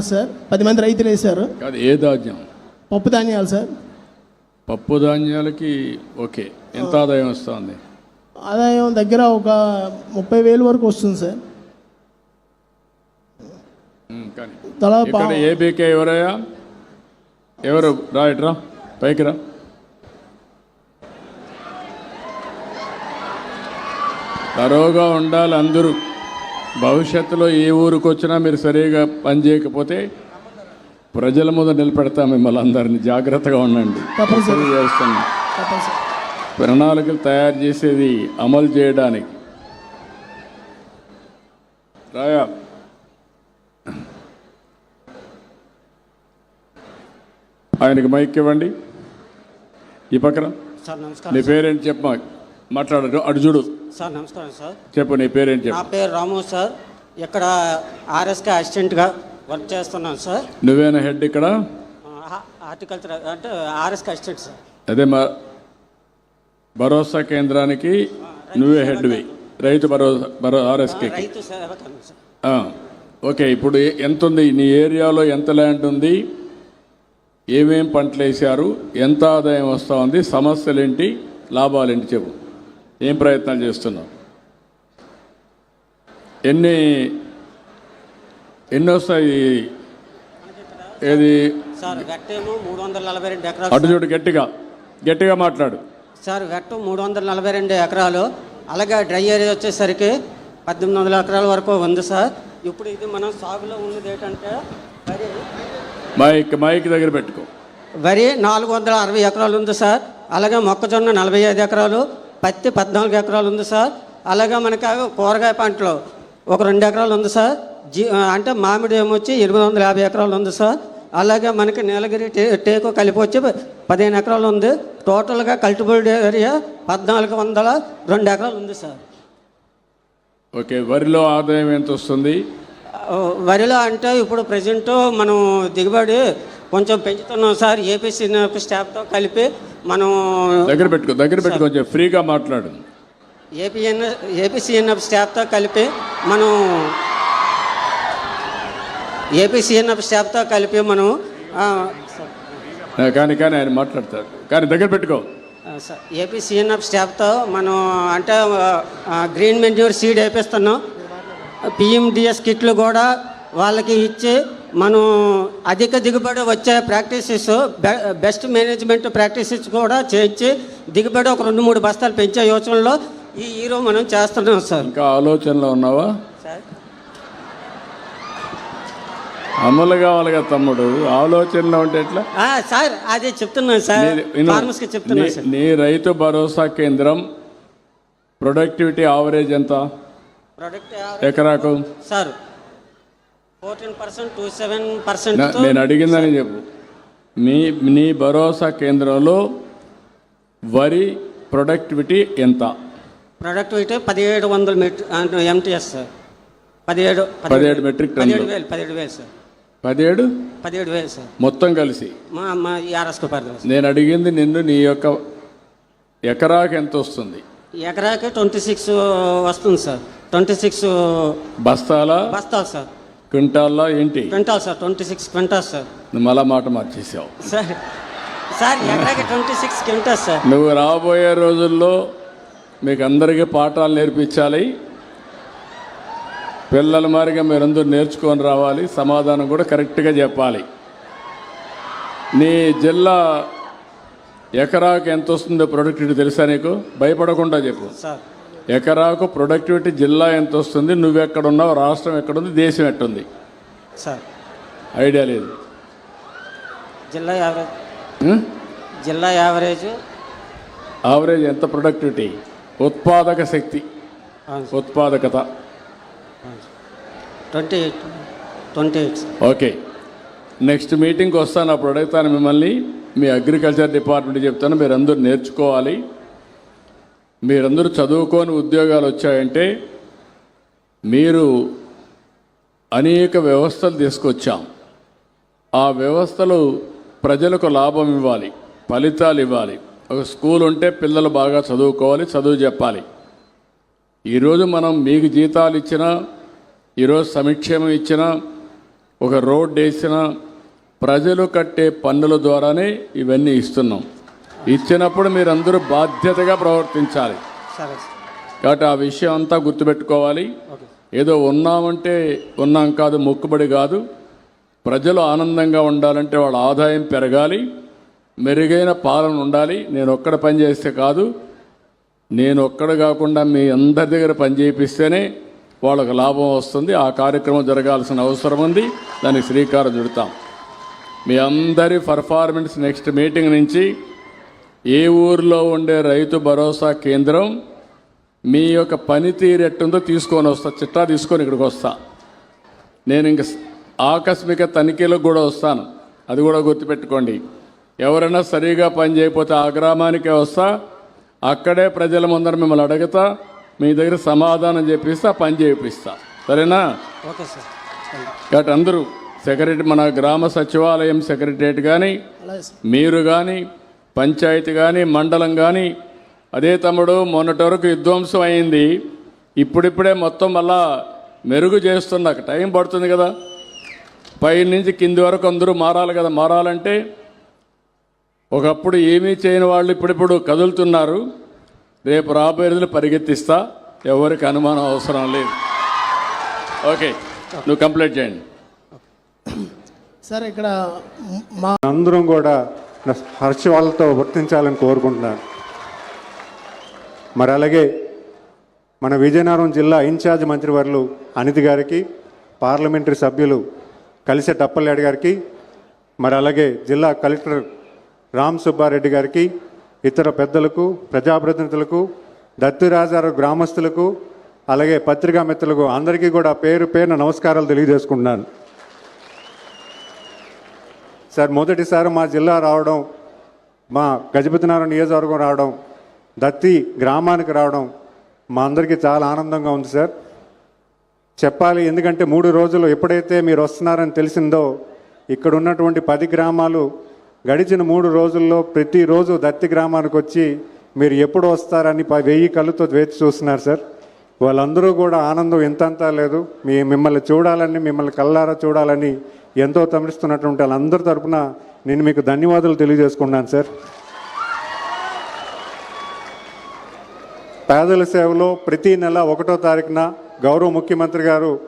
Sir. పది మంది రైతులు వేశారు. కాదు ఏ ధాన్యం? పప్పు ధాన్యాలు సార్. పప్పు ధాన్యాలకి ఓకే. ఎంత ఆదాయం వస్తుంది? ఆదాయం దగ్గర ఒక ముప్పై వేలు వరకు వస్తుంది సార్. కానీ తలా ఇక్కడ ఎవరయ్యా? ఎవరు? రా ఇట్రా పైకి రా తరోగా ఉండాలి అందరూ. భవిష్యత్తులో ఏ ఊరికి వచ్చినా మీరు సరిగా పని చేయకపోతే ప్రజల ముందు నిలబెడతాం మిమ్మల్ని అందరినీ. జాగ్రత్తగా ఉండండి. తప్పనిసరి. చేస్తున్నాం. ప్రణాళికలు తయారు చేసేది అమలు చేయడానికి. రాయా. ఆయనకి మైక్ ఇవ్వండి. ఈ పక్కన. సార్ నీ పేరేంటి చెప్పు మాట్లాడరు అటు చూడు. సార్ నమస్కారం సార్. చెప్పు నీ పేరేంటి నా పేరు రాము సార్. ఇక్కడ ఆర్ఎస్కే అసిస్టెంట్గా వర్క్ చేస్తున్నాను సార్. నువ్వేనా హెడ్ ఇక్కడ? హార్టికల్చర్ అంటే ఆర్ఎస్కే అసిస్టెంట్ సార్. అదే మా భరోసా కేంద్రానికి నువ్వే హెడ్వి. రైతు భరోసా భరో ఆర్ఎస్కే రైతు సార్. ఆ, ఓకే ఇప్పుడు ఎంత ఉంది నీ ఏరియాలో ఎంత ల్యాండ్ ఉంది? ఏమేం పంటలు వేసారు ఎంత ఆదాయం వస్తూ ఉంది? సమస్యలు ఏంటి లాభాలు ఏంటి చెప్పు. ఏం ప్రయత్నాలు చేస్తున్నావు? ఎన్ని ఎన్ని వస్తాయి? ఏది? అటు చూడు గట్టిగా. గట్టిగా మాట్లాడు. సార్ వెట్టు మూడు వందల నలభై రెండు ఎకరాలు. అలాగే డ్రై ఏరియా వచ్చేసరికి పద్దెనిమిది వందల ఎకరాల వరకు ఉంది సార్. ఇప్పుడు ఇది మనం సాగులో ఉన్నది ఏంటంటే వరి. మైక్ మైక్ దగ్గర పెట్టుకో. వరి నాలుగు వందల అరవై ఎకరాలు ఉంది సార్. అలాగే మొక్కజొన్న నలభై ఐదు ఎకరాలు. పత్తి పద్నాలుగు ఎకరాలు ఉంది సార్. అలాగే మనకి కూరగాయ పంటలు ఒక రెండు ఎకరాలు ఉంది సార్. జీ అంటే మామిడి ఏమొచ్చి ఎనిమిది వందల యాభై ఎకరాలు ఉంది సార్. అలాగే మనకి నీలగిరి టే టేకు కలిపి వచ్చి పదిహేను ఎకరాలు ఉంది. టోటల్గా కల్టిబుల్డ్ ఏరియా పద్నాలుగు వందల రెండు ఎకరాలు ఉంది సార్. ఓకే వరిలో ఆదాయం ఎంత వస్తుంది? వరిలో అంటే ఇప్పుడు ప్రజెంట్ మనం దిగుబడి కొంచెం పెంచుతున్నాం సార్. ఏపీసీ స్టాఫ్తో కలిపి మనం దగ్గర పెట్టుకో దగ్గర పెట్టుకో ఫ్రీగా మాట్లాడు. ఏపీఎన్ ఏపీసీఎన్ఎఫ్ స్టాఫ్తో కలిపి మనం ఏపీసీఎన్ఎఫ్ స్టాఫ్తో కలిపి మనం కానీ కానీ ఆయన మాట్లాడతాడు కానీ దగ్గర పెట్టుకో. స- ఏపీసీఎన్ఎఫ్ స్టాఫ్తో మనం అంటే గ్రీన్ మెన్యూర్ సీడ్ వేపిస్తున్నాం. పిఎండిఎస్ కిట్లు కూడా వాళ్ళకి ఇచ్చి మనం అధిక దిగుబడి వచ్చే ప్రాక్టీసెస్ బెస్ట్ మేనేజ్మెంట్ ప్రాక్టీసెస్ కూడా చేయించి దిగుబడి ఒక రెండు మూడు బస్తాలు పెంచే యోచనలో ఈ హీరో మనం చేస్తున్నాం సార్. ఇంకా ఆలోచనలో ఉన్నావా? సార్. అమలు కావాలిగా తమ్ముడు. ఆలోచనలో ఉంటే ఎట్లా? ఆ, సార్ అదే చెప్తున్నాను సార్. ఫార్మర్స్కి చెప్తున్నాను నీ- సార్. నీ రైతు భరోసా కేంద్రం ప్రొడక్టివిటీ ఆవరేజ్ ఎంత? ప్రొడక్ట్ ఎకరాకు? సార్ నేను అడిగిందని చెప్పు. మీ నీ భరోసా కేంద్రంలో వరి ప్రొడక్టివిటీ ఎంత? ప్రొడక్టివిటీ పదిహేడు వందల ఎంటీఎస్ సార్. పదిహేడు పదిహేడు మెట్రిక్. పదిహేడు వేలు పదిహేడు వేలు సార్. పదిహేడు? పదిహేడు వేలు సార్. మొత్తం కలిసి. మా మా ఆర్ఎస్కు సార్. నేను అడిగింది నిన్ను నీ యొక్క ఎకరాకు ఎంత వస్తుంది? ఎకరాకి ట్వంటీ సిక్స్ వస్తుంది సార్. ట్వంటీ సిక్స్ బస్తాల? బస్తాలు సార్. క్వింటాల్లో ఏంటి? Quintal sir twenty six quintal sir. నువ్వు మళ్ళా మాట మార్చేసావు. సార్ సార్ ఎకరాకి ట్వంటీ సిక్స్ క్వింటాల్ సార్? నువ్వు రాబోయే రోజుల్లో మీకు అందరికీ పాఠాలు నేర్పించాలి. పిల్లల మారిగా మీరందరూ నేర్చుకొని రావాలి. సమాధానం కూడా కరెక్ట్గా చెప్పాలి. నీ జిల్లా ఎకరాకు ఎంత వస్తుందో ప్రొడక్టివిటీ తెలుసా నీకు? భయపడకుండా చెప్పు. సార్. ఎకరాకు ప్రొడక్టివిటీ జిల్లా ఎంత వస్తుంది నువ్వు ఎక్కడున్నావు రాష్ట్రం ఎక్కడుంది? దేశం ఎట్టుంది? సార్. ఐడియా లేదు. జిల్లా యావరేజ్? జిల్లా యావరేజ్. ఆవరేజ్ ఎంత ప్రొడక్టివిటీ? ఉత్పాదక శక్తి. ఉత్పాదకత. Twenty eight twenty eight okay. Next మీటింగ్కి వస్తాను. అప్పుడు అడుగుతాను మిమ్మల్ని. మీ అగ్రికల్చర్ డిపార్ట్మెంట్ చెప్తాను. మీరందరూ నేర్చుకోవాలి. మీరందరూ చదువుకొని ఉద్యోగాలు వచ్చాయంటే మీరు అనేక వ్యవస్థలు తీసుకొచ్చాం. ఆ వ్యవస్థలు ప్రజలకు లాభం ఇవ్వాలి ఫలితాలు ఇవ్వాలి. ఒక స్కూల్ ఉంటే పిల్లలు బాగా చదువుకోవాలి చదువు చెప్పాలి. ఈరోజు మనం మీకు జీతాలు ఇచ్చినా ఈరోజు సమక్షేమం ఇచ్చినా ఒక రోడ్డు వేసిన ప్రజలు కట్టే పన్నుల ద్వారానే ఇవన్నీ ఇస్తున్నాం. ఇచ్చినప్పుడు మీరందరూ బాధ్యతగా ప్రవర్తించాలి. కాబట్టి ఆ విషయం అంతా గుర్తుపెట్టుకోవాలి. ఏదో ఉన్నామంటే ఉన్నాం కాదు మొక్కుబడి కాదు. ప్రజలు ఆనందంగా ఉండాలంటే వాళ్ళ ఆదాయం పెరగాలి. మెరుగైన పాలన ఉండాలి. నేను ఒక్కడ పని చేస్తే కాదు. నేను ఒక్కడ కాకుండా మీ అందరి దగ్గర పని చేయిస్తేనే వాళ్ళకు లాభం వస్తుంది. ఆ కార్యక్రమం జరగాల్సిన అవసరం ఉంది. దానికి శ్రీకారం చుడతాం. మీ అందరి పర్ఫార్మెన్స్ నెక్స్ట్ మీటింగ్ నుంచి ఏ ఊర్లో ఉండే రైతు భరోసా కేంద్రం మీ యొక్క పనితీరు ఎట్టుందో తీసుకొని వస్తా చిట్టా తీసుకొని ఇక్కడికి వస్తా. నేను ఇంక ఆకస్మిక తనిఖీలకు కూడా వస్తాను. అది కూడా గుర్తుపెట్టుకోండి. ఎవరైనా సరిగా పని చేయకపోతే ఆ గ్రామానికే వస్తా అక్కడే ప్రజల ముందర మిమ్మల్ని అడుగుతా మీ దగ్గర సమాధానం చెప్పిస్తా పని చేపిస్తా. సరేనా? Okay sir. కాబట్టి అందరూ సెక్రటరీ మన గ్రామ సచివాలయం సెక్రటరియట్ కానీ మీరు కానీ పంచాయతీ కానీ మండలం కానీ అదే తమ్ముడు మొన్నటి వరకు విధ్వంసం అయింది. ఇప్పుడిప్పుడే మొత్తం మళ్ళా మెరుగు చేస్తున్నాక టైం పడుతుంది కదా. పై నుంచి కింది వరకు అందరూ మారాలి కదా. మారాలంటే ఒకప్పుడు ఏమీ చేయని వాళ్ళు ఇప్పుడిప్పుడు కదులుతున్నారు. రేపు రాబోయే రోజులు పరిగెత్తిస్తా. ఎవరికి అనుమానం అవసరం లేదు. ఓకే నువ్వు కంప్లీట్ చేయండి. సార్ ఇక్కడ మా అందరం కూడా హర్ష వాళ్ళతో వర్తించాలని కోరుకుంటున్నాను. మరి అలాగే మన విజయనగరం జిల్లా ఇన్ఛార్జ్ మంత్రివర్లు అనితి గారికి పార్లమెంటరీ సభ్యులు కలిసే టప్పలనాయుడు గారికి మరి అలాగే జిల్లా కలెక్టర్ రామ్ సుబ్బారెడ్డి గారికి ఇతర పెద్దలకు ప్రజాప్రతినిధులకు దత్తిరాజారు గ్రామస్తులకు అలాగే పత్రికా మిత్రులకు అందరికీ కూడా పేరు పేరున నమస్కారాలు తెలియజేసుకుంటున్నాను. సార్ మొదటిసారి మా జిల్లా రావడం మా గజపతినారాయణ నియోజకవర్గం రావడం దత్తి గ్రామానికి రావడం మా అందరికీ చాలా ఆనందంగా ఉంది సార్. చెప్పాలి ఎందుకంటే మూడు రోజులు ఎప్పుడైతే మీరు వస్తున్నారని తెలిసిందో ఇక్కడ ఉన్నటువంటి పది గ్రామాలు గడిచిన మూడు రోజుల్లో ప్రతిరోజు దత్తి గ్రామానికి వచ్చి మీరు ఎప్పుడు వస్తారని ప- వెయ్యి కళ్ళుతో వేచి చూస్తున్నారు సార్. వాళ్ళందరూ కూడా ఆనందం ఎంతంతా లేదు. మీ మిమ్మల్ని చూడాలని మిమ్మల్ని కళ్ళారా చూడాలని ఎంతో తమిస్తున్నటువంటి వాళ్ళందరి తరపున నేను మీకు ధన్యవాదాలు తెలియజేసుకున్నాను సార్. పేదల సేవలో ప్రతి నెల ఒకటో తారీఖున గౌరవ ముఖ్యమంత్రి గారు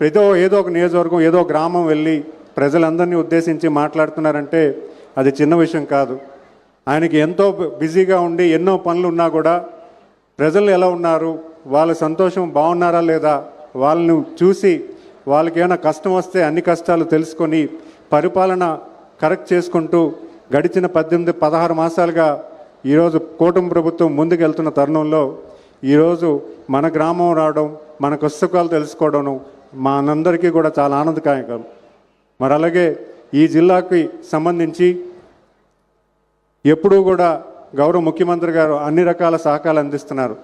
ప్రతి ఏదో ఒక నియోజకవర్గం ఏదో గ్రామం వెళ్ళి ప్రజలందరినీ ఉద్దేశించి మాట్లాడుతున్నారంటే అది చిన్న విషయం కాదు. ఆయనకి ఎంతో బిజీగా ఉండి ఎన్నో పనులు ఉన్నా కూడా ప్రజలు ఎలా ఉన్నారు వాళ్ళ సంతోషం బాగున్నారా లేదా వాళ్ళను చూసి వాళ్ళకి ఏమైనా కష్టం వస్తే అన్ని కష్టాలు తెలుసుకొని పరిపాలన కరెక్ట్ చేసుకుంటూ గడిచిన పద్దెనిమిది పదహారు మాసాలుగా ఈరోజు కూటమి ప్రభుత్వం ముందుకెళ్తున్న తరుణంలో ఈరోజు మన గ్రామం రావడం మన కష్టకాలు తెలుసుకోవడం మా అందరికీ కూడా చాలా ఆనందదాయకం. మరి అలాగే ఈ జిల్లాకి సంబంధించి ఎప్పుడూ కూడా గౌరవ ముఖ్యమంత్రి గారు అన్ని రకాల సహకారాలు అందిస్తున్నారు.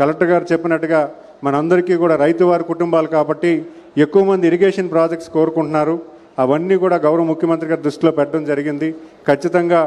కలెక్టర్ గారు చెప్పినట్టుగా మనందరికీ కూడా రైతు వారి కుటుంబాలు కాబట్టి ఎక్కువ మంది ఇరిగేషన్ ప్రాజెక్ట్స్ కోరుకుంటున్నారు. అవన్నీ కూడా గౌరవ ముఖ్యమంత్రి గారి దృష్టిలో పెట్టడం జరిగింది. ఖచ్చితంగా